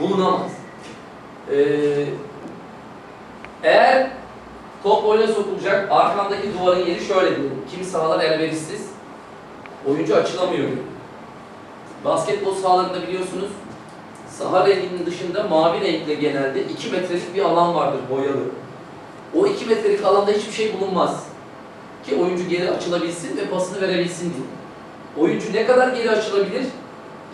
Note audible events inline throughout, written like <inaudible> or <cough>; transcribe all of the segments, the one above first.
bulunamaz. Ee, eğer top oyuna sokulacak, arkandaki duvarın yeri şöyle diyelim. Kimi sahalar elverişsiz, oyuncu açılamıyor. Basketbol sahalarında biliyorsunuz, saha renginin dışında mavi renkle genelde 2 metrelik bir alan vardır boyalı. O 2 metrelik alanda hiçbir şey bulunmaz. Ki oyuncu geri açılabilsin ve pasını verebilsin diye. Oyuncu ne kadar geri açılabilir?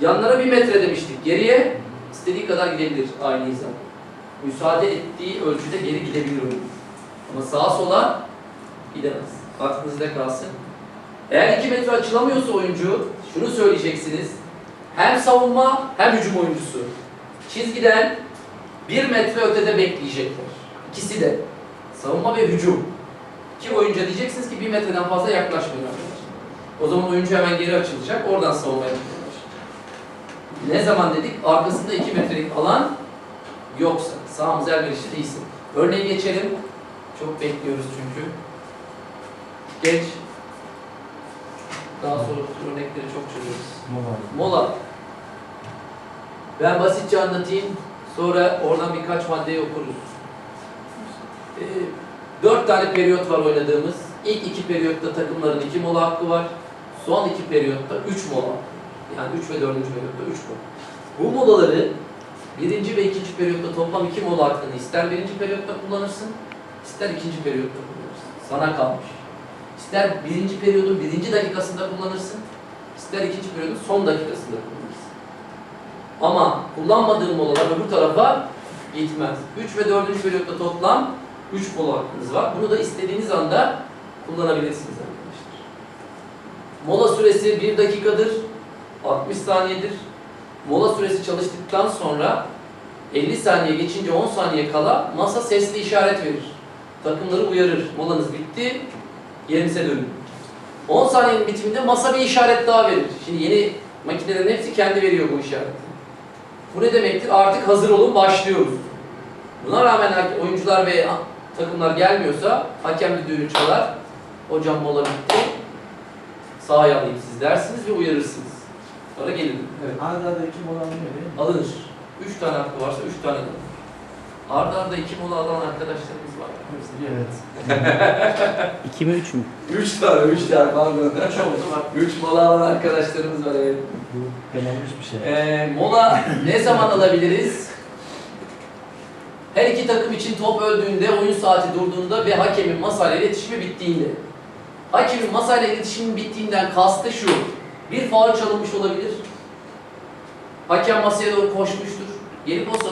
Yanlara bir metre demiştik. Geriye istediği kadar gidebilir aynı hizam. Müsaade ettiği ölçüde geri gidebilir oyuncu. Ama sağa sola gidemez. Aklınızda kalsın. Eğer 2 metre açılamıyorsa oyuncu şunu söyleyeceksiniz. Hem savunma hem hücum oyuncusu. Çizgiden 1 metre ötede bekleyecekler. İkisi de. Savunma ve hücum. Ki oyuncuya diyeceksiniz ki 1 metreden fazla yaklaşmayın arkadaşlar. O zaman oyuncu hemen geri açılacak. Oradan savunma başlayacak. Ne zaman dedik? Arkasında 2 metrelik alan yoksa. Sağımız elverişli değilse. Örneği geçelim. Çok bekliyoruz çünkü. Geç. Daha sonra örnekleri çok çözeriz. Mola. Ben basitçe anlatayım. Sonra oradan birkaç maddeyi okuruz. Ee, dört tane periyot var oynadığımız. İlk iki periyotta takımların iki mola hakkı var. Son iki periyotta üç mola. Yani üç ve dördüncü periyotta üç mola. Bu molaları birinci ve ikinci periyotta toplam iki mola hakkını ister birinci periyotta kullanırsın, ister ikinci periyotta kullanırsın. Sana kalmış. İster birinci periyodun birinci dakikasında kullanırsın, ister ikinci periyodun son dakikasında kullanırsın. Ama kullanmadığın molalar öbür tarafa gitmez. 3 ve 4. periyotta toplam 3 mola hakkınız var. Bunu da istediğiniz anda kullanabilirsiniz arkadaşlar. Mola süresi 1 dakikadır, 60 saniyedir. Mola süresi çalıştıktan sonra 50 saniye geçince 10 saniye kala masa sesli işaret verir. Takımları uyarır. Molanız bitti, yerinize dönün. 10 saniyenin bitiminde masa bir işaret daha verir. Şimdi yeni makinelerin hepsi kendi veriyor bu işareti. Bu ne demektir? Artık hazır olun, başlıyoruz. Buna rağmen oyuncular ve takımlar gelmiyorsa hakem düdüğünü çalar. Hocam mola bitti. Sahaya alayım siz dersiniz ve uyarırsınız. Sonra gelin. Evet. Arda arda iki mola alınıyor değil mi? Alınır. Üç tane hakkı varsa üç tane alınır. Arda arda iki mola alan arkadaşlarımız var. Evet. <laughs> İki mi üç mü? Üç tane, üç tane pardon. Üç oldu bak. üç mola alan arkadaşlarımız var evet. Bu denenmiş bir şey. Ee, mola ne zaman alabiliriz? Her iki takım için top öldüğünde, oyun saati durduğunda ve hakemin masayla iletişimi bittiğinde. Hakemin masayla iletişimi bittiğinden kastı şu. Bir faul çalınmış olabilir. Hakem masaya doğru koşmuştur. Gelip o sırada